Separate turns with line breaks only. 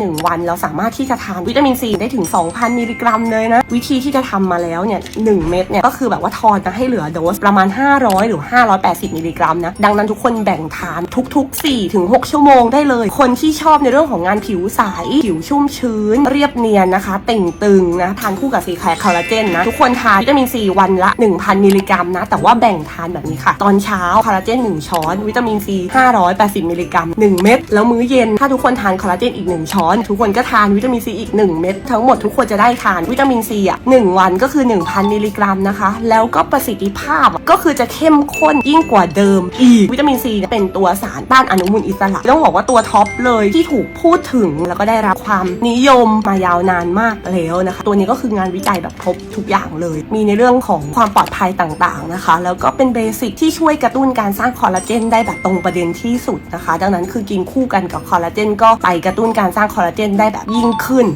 หนึ่งวันเราสามารถที่จะทานวิตามินซีได้ถึง 2,000 มิลลิกรัมเลยนะ วิธีที่จะทำมาแล้วเนี่ยหนึ่งเม็ดเนี่ยก็คือแบบว่าทอนมาให้เหลือโดสประมาณ 500 หรือ 580 มิลลิกรัมนะ ดังนั้นทุกคนแบ่งทานทุกๆ4-6ชั่วโมงได้เลย คนที่ชอบในเรื่องของงานผิวใสผิวชุ่มชื้น เรียบเนียนนะคะ เต่งตึงนะ ทานคู่กับสีแคลคอลลาเจนนะทุกคนทานวิตามินซีวันละ 1,000 มิลลิกรัมนะ แต่ว่าแบ่งทานแบบนี้ค่ะ ตอนเช้าคอลลาเจน1ช้อน วิตามินซี580 มิลลิกรัม1เม็ดแล้วมื้อเย็นถ้าทุกคนทานคอลลาเจนอีก1ช้อนทุกคนก็ทานวิตามินซีอีก 1 เม็ดทั้งหมดทุกคนจะได้ทานวิตามินซีอะ1วันก็คือ 1,000 มิลลิกรัมนะคะ แล้วก็ประสิทธิภาพก็คือจะเข้มข้นยิ่งกว่าเดิม อีกวิตามินซีเนี่ยเป็นตัวสารต้านอนุมูลอิสระต้องบอกว่าตัวท็อปเลยที่ถูกพูดถึงแล้วก็ได้รับความนิยมมายาวนานมากแล้วนะคะ ตัวนี้ก็คืองานวิจัยแบบครบทุกอย่างเลย มีในเรื่องของความปลอดภัยต่างๆนะคะ แล้วก็เป็นเบสิกที่ช่วยกระตุ้นการสร้างคอลลาเจนได้แบบตรงประเด็นที่สุดนะคะ ดังนั้นคือกินคู่กันกับคอลลาเจนก็ไปกระตุ้นการสร้างคอลลาเจนได้แบบยิ่งขึ้น